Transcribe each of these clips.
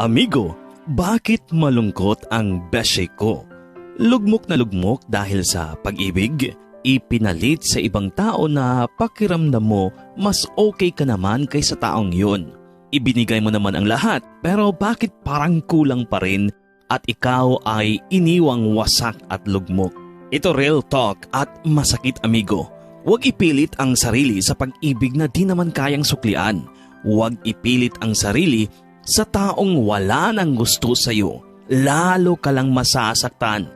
Amigo, bakit malungkot ang beshe ko? Lugmok na lugmok dahil sa pag-ibig, ipinalit sa ibang tao na pakiramdam mo mas okay ka naman kaysa taong yun. Ibinigay mo naman ang lahat pero bakit parang kulang pa rin at ikaw ay iniwang wasak at lugmok? Ito real talk at masakit amigo. Huwag ipilit ang sarili sa pag-ibig na di naman kayang suklian. Huwag ipilit ang sarili sa taong wala nang gusto sa iyo. Lalo ka lang masasaktan.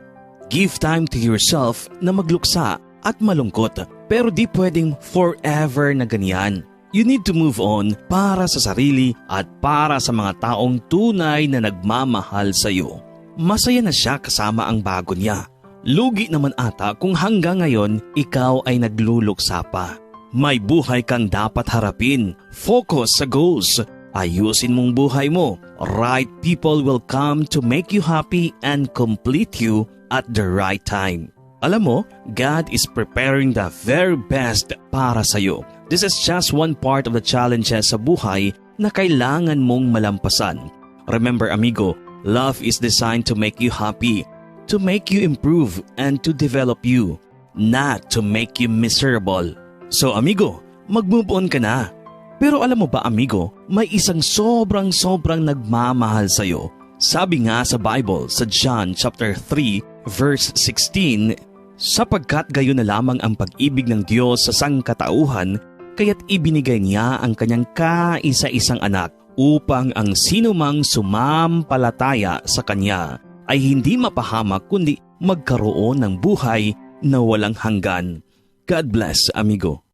Give time to yourself na magluksa at malungkot. Pero di pwedeng forever na ganyan. You need to move on para sa sarili at para sa mga taong tunay na nagmamahal sa iyo. Masaya na siya kasama ang bago niya. Lugi naman ata kung hanggang ngayon ikaw ay nagluluksa pa. May buhay kang dapat harapin. Focus sa goals. Ayusin mong buhay mo. Right people will come to make you happy and complete you at the right time. Alam mo, God is preparing the very best para sa iyo. This is just one part of the challenges sa buhay na kailangan mong malampasan. Remember amigo, love is designed to make you happy, to make you improve and to develop you, not to make you miserable. So amigo, mag-move on ka na. Pero alam mo ba amigo, may isang sobrang sobrang nagmamahal sa iyo. Sabi nga sa Bible sa John chapter 3 verse 16, sapagkat gayon na lamang ang pag-ibig ng Diyos sa sangkatauhan, kaya't ibinigay niya ang kanyang kaisa-isang anak upang ang sinumang sumampalataya sa kanya ay hindi mapahamak kundi magkaroon ng buhay na walang hanggan. God bless, amigo.